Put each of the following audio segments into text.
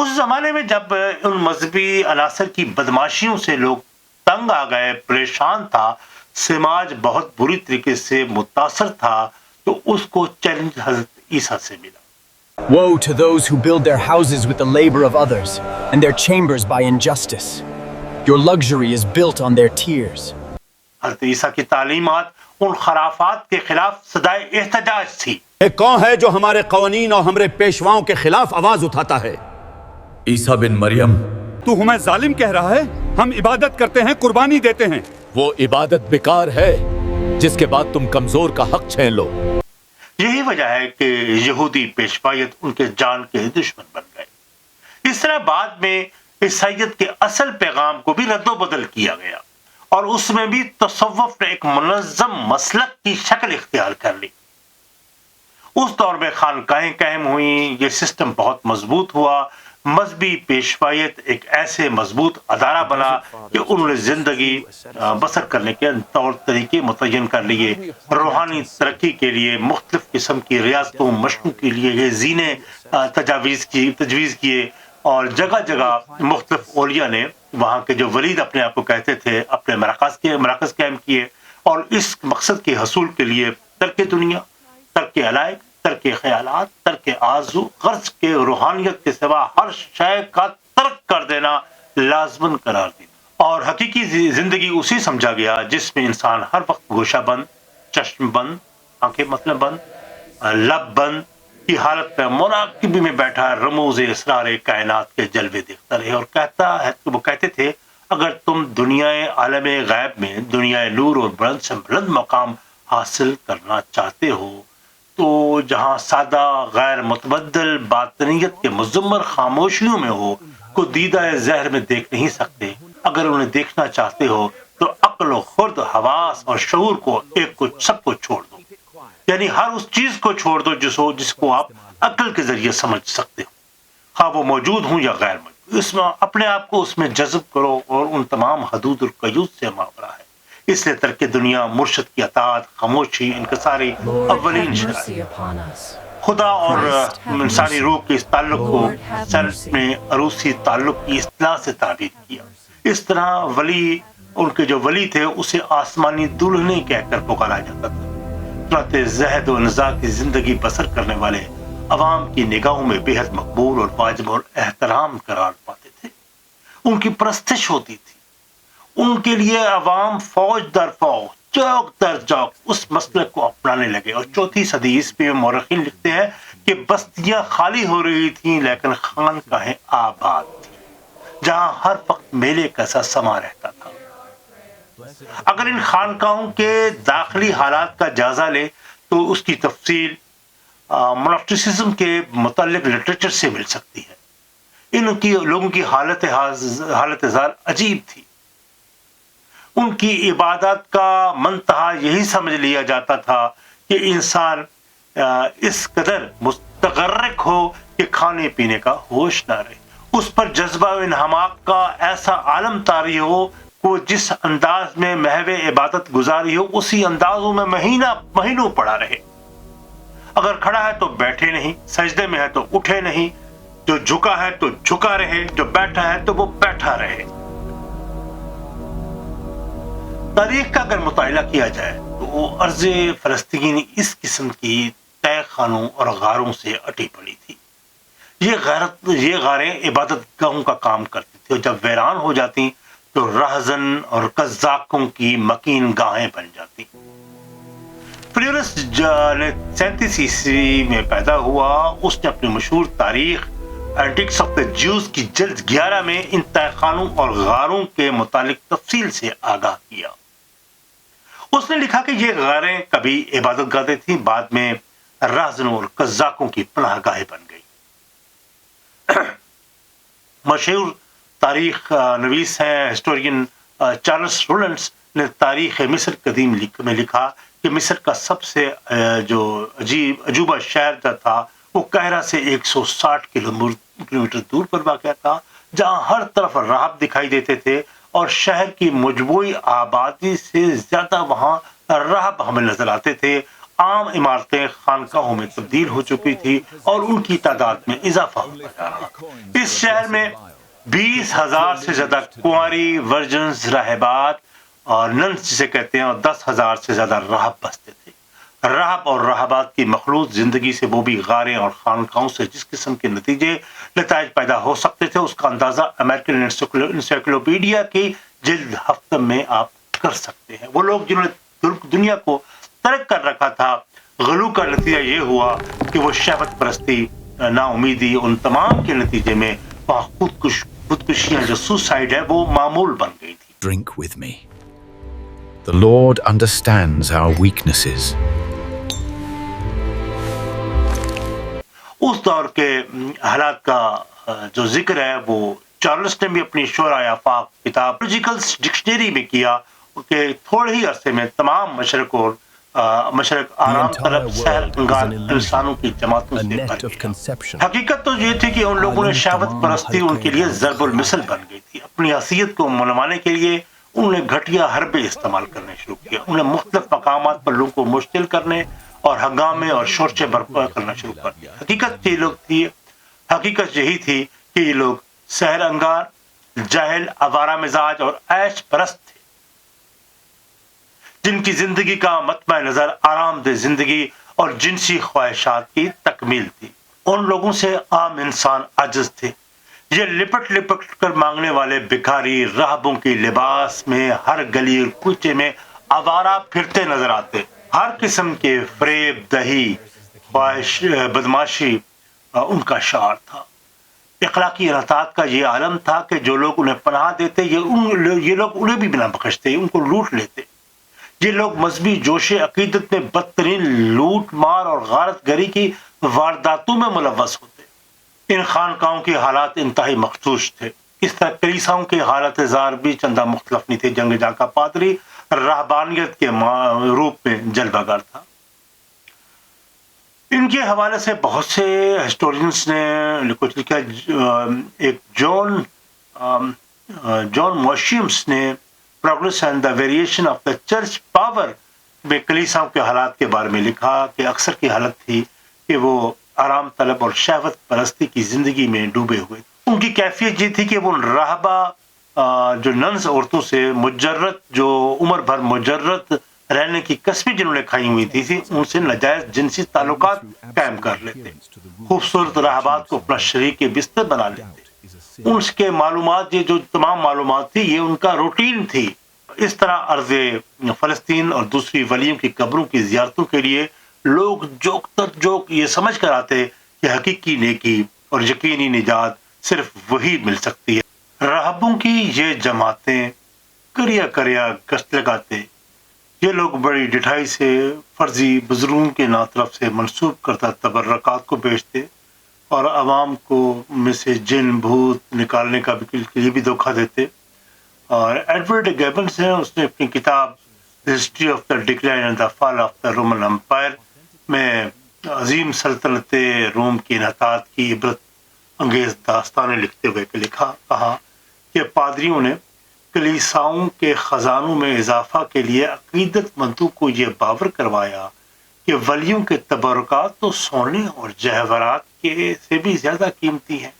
اس زمانے میں جب ان مذہبی عناصر کی بدماشیوں سے لوگ تنگ آ گئے پریشان تھا سماج بہت بری طریقے سے متاثر تھا تو اس کو چیلنج حضرت عیسیٰ سے ملا Woe to those who build their houses with the labor of others, and their chambers by injustice. Your luxury is built on their tears. حضرت عیسیٰ کی تعلیمات ان خرافات کے خلاف صدائے احتجاج تھی ایک کون ہے جو ہمارے قوانین اور ہمارے پیشواؤں کے خلاف آواز اٹھاتا ہے عیسیٰ بن مریم۔ تو ہمیں ظالم کہہ رہا ہے؟ ہم عبادت کرتے ہیں قربانی دیتے ہیں۔ وہ عبادت بیکار ہے جس کے بعد تم کمزور کا حق چھین لو۔ یہی وجہ ہے کہ یہودی پیشوائیت ان کے جان کے دشمن بن گئے۔ اس طرح بعد میں عیسائیت کے اصل پیغام کو بھی رد و بدل کیا گیا۔ اور اس میں بھی تصوف نے ایک منظم مسلک کی شکل اختیار کر لی۔ اس دور میں خانقاہیں قائم ہوئیں یہ سسٹم بہت مضبوط ہوا۔ مذہبی پیشوائیت ایک ایسے مضبوط ادارہ بنا کہ انہوں نے زندگی بسر کرنے کے طور طریقے متعین کر لیے، روحانی ترقی کے لیے، مختلف قسم کی ریاستوں، مشقوں کے لیے یہ زینے تجاویز کی، تجویز کیے اور جگہ جگہ مختلف اولیاء نے وہاں کے جو ولید اپنے آپ کو کہتے تھے، اپنے مراکز کے، مراکز قائم کیے اور اس مقصد کے حصول کے لیے ترک دنیا، ترک علائق ترک خیالات، ترک آرزو، غرض کے، روحانیت کے سوا ہر شے کا ترک کر دینا لازمن قرار دینا۔ اور حقیقی زندگی اسی سمجھا گیا جس میں انسان ہر وقت گوشہ بند، چشم بند، آنکھیں مطلب بند، لب بند، کی حالت میں مراقبی میں بیٹھا رموز اسرار کائنات کے جلوے دیکھتا رہے۔ اور کہتا ہے، وہ کہتے تھے، اگر تم دنیا عالم غیب میں دنیا نور اور بلند سے بلند مقام حاصل کرنا چاہتے ہو تو جہاں سادہ، غیر متبدل باطنیت کے مزمر خاموشیوں میں ہو، کو دیدہ زہر میں دیکھ نہیں سکتے۔ اگر انہیں دیکھنا چاہتے ہو، تو عقل و خرد، حواس اور شعور کو ایک کو سب کو چھوڑ دو۔ یعنی ہر اس چیز کو چھوڑ دو جس ہو، جس کو آپ عقل کے ذریعے سمجھ سکتے ہو۔ خواہ وہ موجود ہوں یا غیر موجود۔ اس میں اپنے آپ کو اس میں جذب کرو اور ان تمام حدود اور سے ماورا ہے۔ اس لیے ترک دنیا مرشد کی اطاعت خاموشی انکساری اولین شرائط خدا اور انسانی روح کے اس تعلق کو سیلف نے عروسی تعلق کی اصطلاح سے تعبیر کیا۔ اس طرح ولی ان کے جو ولی تھے اسے آسمانی دلہنے کہہ کر پکارا جاتا تھا۔ چنانچہ زہد و نزا کی زندگی بسر کرنے والے عوام کی نگاہوں میں بے حد مقبول اور واجب اور احترام قرار پاتے تھے۔ ان کی پرستش ہوتی تھی۔ ان کے لیے عوام فوج در فوج، چوک در چوک اس مسلک کو اپنانے لگے۔ اور چوتھی صدی عیسوی میں مورخین لکھتے ہیں کہ بستیاں خالی ہو رہی تھیں، لیکن خان کہیں آباد جہاں ہر وقت میلے کا سا سما رہتا تھا۔ اگر ان خانقاہوں کے داخلی حالات کا جائزہ لے، تو اس کی تفصیل منافٹسزم کے متعلق لٹریچر سے مل سکتی ہے۔ ان کی، لوگوں کی حالت حالت حال عجیب تھی۔ ان کی عبادت کا منتہا یہی سمجھ لیا جاتا تھا کہ انسان اس قدر مستغرق ہو کہ کھانے پینے کا ہوش نہ رہے۔ اس پر جذبہ و انہماک کا ایسا عالم طاری ہو، وہ جس انداز میں محو عبادت گزاری ہو، اسی اندازوں میں مہینہ، مہینوں پڑا رہے۔ اگر کھڑا ہے تو بیٹھے نہیں، سجدے میں ہے تو اٹھے نہیں، جو جھکا ہے تو جھکا رہے، جو بیٹھا ہے تو وہ بیٹھا رہے۔ تاریخ کا اگر مطالعہ کیا جائے تو وہ عرض فلسطین اس قسم کی طے خانوں اور غاروں سے اٹی پڑی تھی۔ یہ غیرت یہ غاریں عبادت گاہوں کا کام کرتی تھی اور جب ویران ہو جاتی تو رہزن اور قزاقوں کی مکین گاہیں بن جاتی۔ فلیورس سینتیس عیسوی میں پیدا ہوا، اس نے اپنی مشہور تاریخ اینٹکس آف دا جیوز کی جلد گیارہ میں ان تہخانوں اور غاروں کے متعلق تفصیل سے آگاہ کیا۔ اس نے لکھا کہ یہ غاریں کبھی عبادت گاہیں تھیں، بعد میں رازنوں اور قزاقوں کی پناہ گاہیں بن گئی مشہور تاریخ نویس ہیں، ہسٹورین چارلس رولنس نے تاریخ مصر قدیم میں لکھا کہ مصر کا سب سے جو عجیب عجوبہ شہر جو تھا، وہ قاہرہ سے ایک سو ساٹھ کلو کلومیٹر دور پر واقع تھا، جہاں ہر طرف راہب دکھائی دیتے تھے۔ اور شہر کی مجموعی آبادی سے زیادہ وہاں راہب ہمیں نظر آتے تھے۔ عام عمارتیں خانقاہوں میں تبدیل ہو چکی تھی اور ان کی تعداد میں اضافہ ہوتا جا رہا اس شہر میں بیس ہزار سے زیادہ کنواری، ورجنز، راہبات اور ننس جسے کہتے ہیں اور دس ہزار سے زیادہ راہب بستے تھے۔ راہب اور راہبات کی مخلوط زندگی سے وہ بھی غاریں اور خانقاہوں سے جس قسم کے نتیجے نتائج پیدا ہو سکتے تھے، اس کا اندازہ امریکن انسائکلوپیڈیا کی جلد ہفتہ میں آپ کر سکتے ہیں وہ لوگ جنہوں نے دنیا کو ترک کر رکھا تھا، غلو کا نتیجہ یہ ہوا کہ وہ شہوت پرستی نا امیدی ان تمام کے نتیجے میں وہاں خودکش خودکشیاں جو سوسائڈ ہے، وہ معمول بن گئی تھی Drink with me. The Lord understands our weaknesses. اس دور کے حالات کا جو ذکر ہے وہ چارلس نے بھی اپنی شعرا آفاق کتاب ڈکشنری میں کیا کہ تھوڑے ہی عرصے میں تمام مشرق اور مشرق آرام طلب سہر انگار انسانوں کی جماعتوں سے بھر حقیقت تو یہ تھی کہ ان لوگوں نے شہوت پرستی ان کے لیے ضرب المثل بن گئی تھی۔ اپنی حیثیت کو منوانے کے لیے انہوں نے گھٹیا حربے استعمال کرنے شروع کیا انہوں نے مختلف مقامات پر لوگوں کو مشتل کرنے اور ہنگامے اور شورچے برپا کرنا شروع کر دیا۔ حقیقت یہ لوگ تھی، حقیقت یہی تھی کہ یہ لوگ سحر انگار، جاہل، آوارہ مزاج اور عیش پرست تھے۔ جن کی زندگی کا متمع نظر آرام دہ زندگی اور جنسی خواہشات کی تکمیل تھی۔ ان لوگوں سے عام انسان عجز تھے۔ یہ لپٹ لپٹ کر مانگنے والے بکھاری راہبوں کی لباس میں ہر گلی اور کوچے میں آوارہ پھرتے نظر آتے۔ ہر قسم کے فریب، دہی بدماشی ان کا شعار تھا۔ اخلاقی انحطاط کا یہ عالم تھا کہ جو لوگ انہیں پناہ دیتے، یہ ان یہ لوگ انہیں بھی بنا بخشتے ان کو لوٹ لیتے۔ یہ لوگ مذہبی جوش عقیدت میں بدترین لوٹ، مار اور غارت گری کی وارداتوں میں ملوث ہوتے۔ ان خانقاہوں کے حالات انتہائی مخصوص تھے۔ اس طرح کلیساؤں کے حالت زار بھی چندہ مختلف نہیں تھے۔ جنگ جا کا پادری رہبانیت کے روپ میں جلوہ گر تھا۔ ان کے حوالے سے بہت سے ہسٹورینس نے کچھ لکھا ایک جون جون موشیمس نے progress and the variation of the church power میں کلیساؤں کے حالات کے بارے میں لکھا کہ اکثر کی حالت تھی کہ وہ آرام طلب اور شہوت پرستی کی زندگی میں ڈوبے ہوئے۔ ان کی کیفیت یہ تھی کہ وہ راہبہ جو ننس عورتوں سے مجرت جو عمر بھر مجرت رہنے کی قسمیں جنہوں نے کھائی ہوئی تھی، ان سے نجائز جنسی تعلقات قائم کر لیتے خوبصورت راہبات کو اپنا شریک کے بستر بنا لیتے ان کے معلومات، یہ جو تمام معلومات تھی، یہ ان کا روٹین تھی۔ اس طرح عرض فلسطین اور دوسری ولیوں کی قبروں کی زیارتوں کے لیے لوگ جوک تر جوک یہ سمجھ کر آتے کہ حقیقی نیکی اور یقینی نجات صرف وہی مل سکتی ہے۔ راہبوں کی یہ جماعتیں کریا کریا گشت لگاتے۔ یہ لوگ بڑی ڈٹھائی سے فرضی بزرگوں کے نا طرف سے منسوب کرتا تبرکات کو بیچتے اور عوام کو میں سے جن بھوت نکالنے کا بھی لیے بھی دھوکہ دیتے۔ اور ایڈورڈ گیبنس ہیں اس نے اپنی کتاب history of the decline and the fall of the Roman empire میں عظیم سلطنت روم کی انحطاط کی عبرت انگیز داستانیں لکھتے ہوئے لکھا کہا۔ کہ پادریوں نے کلیساؤں کے خزانوں میں اضافہ کے لیے عقیدت مندوں کو یہ باور کروایا کہ ولیوں کے تبرکات تو سونے اور جہورات کے سے بھی زیادہ قیمتی ہیں۔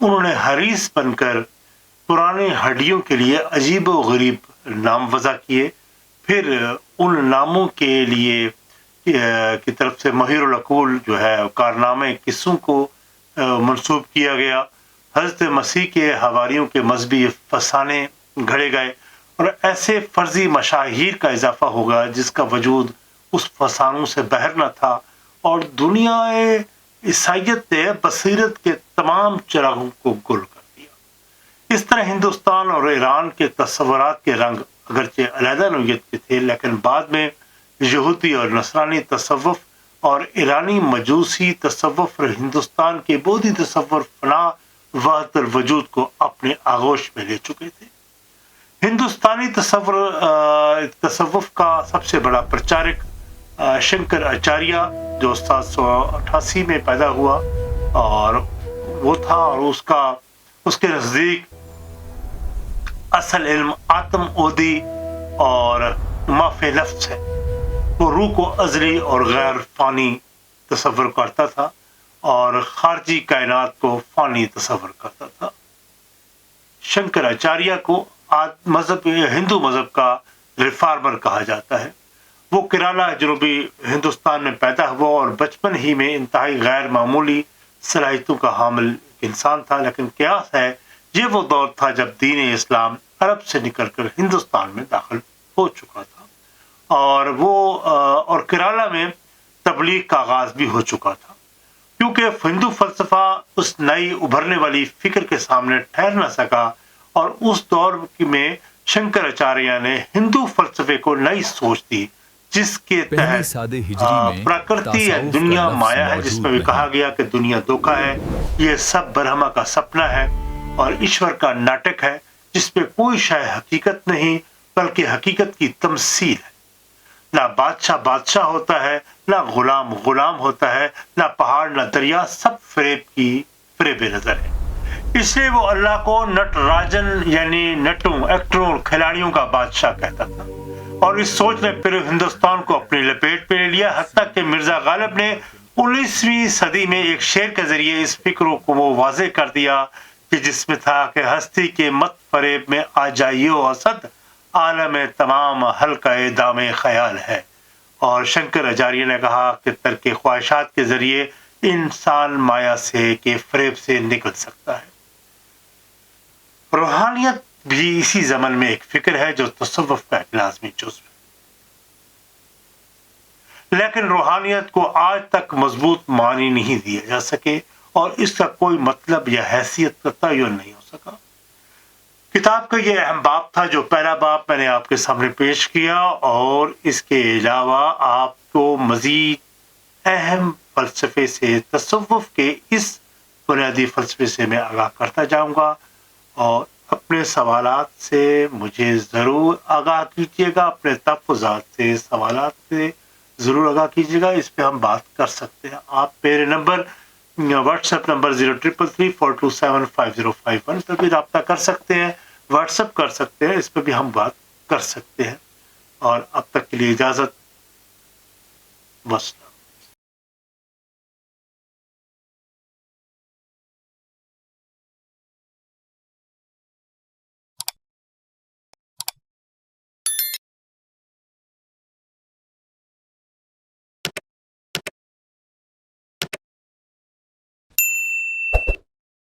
انہوں نے حریث بن کر پرانے ہڈیوں کے لیے عجیب و غریب نام وضع کیے۔ پھر ان ناموں کے لیے کی طرف سے مہیر العقول جو ہے، کارنامے قصوں کو منسوب کیا گیا۔ حضرت مسیح کے حواریوں کے مذہبی فسانے گھڑے گئے اور ایسے فرضی مشاہیر کا اضافہ ہوگا جس کا وجود اس فسانوں سے بہر نہ تھا اور دنیا عیسائیت نے بصیرت کے تمام چراغوں کو گل کر دیا۔ اس طرح ہندوستان اور ایران کے تصورات کے رنگ اگرچہ علیحدہ نوعیت کے تھے، لیکن بعد میں یہودی اور نصرانی تصوف اور ایرانی مجوسی تصوف اور ہندوستان کے بودھی تصور فنا واتر وجود کو اپنے آغوش میں لے چکے تھے۔ ہندوستانی تصور تصوف کا سب سے بڑا پرچارک شنکر اچاریہ جو سات سو اٹھاسی میں پیدا ہوا، اور وہ تھا اور اس کا، اس کے نزدیک اصل علم آتم اودی اور معاف لفظ ہے۔ وہ روح کو ازلی اور غیر فانی تصور کرتا تھا۔ اور خارجی کائنات کو فانی تصور کرتا تھا۔ شنکراچاریہ کو آج مذہب، ہندو مذہب کا ریفارمر کہا جاتا ہے۔ وہ کرالا جنوبی ہندوستان میں پیدا ہوا اور بچپن ہی میں انتہائی غیر معمولی صلاحیتوں کا حامل انسان تھا۔ لیکن قیاس ہے، یہ وہ دور تھا جب دین اسلام عرب سے نکل کر ہندوستان میں داخل ہو چکا تھا۔ اور وہ، اور کرالہ میں تبلیغ کا آغاز بھی ہو چکا تھا۔ کیونکہ ہندو فلسفہ اس نئی ابھرنے والی فکر کے سامنے ٹھہر نہ سکا اور اس دور میں شنکر اچاریہ نے ہندو فلسفے کو نئی سوچ دی جس کے تحت پراکرتی ہے دنیا مایا ہے جس میں بھی کہا گیا کہ دنیا دھوکا ہے یہ سب برہما کا سپنا ہے اور ایشور کا ناٹک ہے جس پہ کوئی شاید حقیقت نہیں بلکہ حقیقت کی تمثیل ہے۔ نہ بادشاہ بادشاہ ہوتا ہے، نہ غلام غلام ہوتا ہے، نہ پہاڑ، نہ دریا، سب فریب کی فریب نظر ہے۔ اس لیے وہ اللہ کو نٹ راجن یعنی نٹوں، ایکٹروں اور کھلاڑیوں کا بادشاہ کہتا تھا۔ اور اس سوچ نے پھر ہندوستان کو اپنی لپیٹ پہ لے لیا، حتیٰ کہ مرزا غالب نے انیسویں صدی میں ایک شعر کے ذریعے اس فکروں کو وہ واضح کر دیا کہ جس میں تھا کہ ہستی کے مت فریب میں آ جائیے اسد۔ عالم تمام حلقہ دام خیال ہے۔ اور شنکر اجاریہ نے کہا کہ ترک خواہشات کے ذریعے انسان مایا سے کے فریب سے نکل سکتا ہے۔ روحانیت بھی اسی زمن میں ایک فکر ہے جو تصوف کا ایک لازمی جزو ہے۔ لیکن روحانیت کو آج تک مضبوط معنی نہیں دیا جا سکے اور اس کا کوئی مطلب یا حیثیت کا تعین نہیں ہو سکا۔ کتاب کا یہ اہم باب تھا جو پہلا باب میں نے آپ کے سامنے پیش کیا اور اس کے علاوہ آپ کو مزید اہم فلسفے سے تصوف کے اس بنیادی فلسفے سے میں آگاہ کرتا جاؤں گا اور اپنے سوالات سے مجھے ضرور آگاہ کیجیے گا، اپنے تفظات سے، سوالات سے ضرور آگاہ کیجیے گا۔ اس پہ ہم بات کر سکتے ہیں۔ آپ میرے number, WhatsApp number zero triple three four two seven five zero five one پہ بھی رابطہ کر سکتے ہیں۔ واٹس اپ کر سکتے ہیں، اس پہ بھی ہم بات کر سکتے ہیں۔ اور اب تک کے لیے اجازت۔ وسلم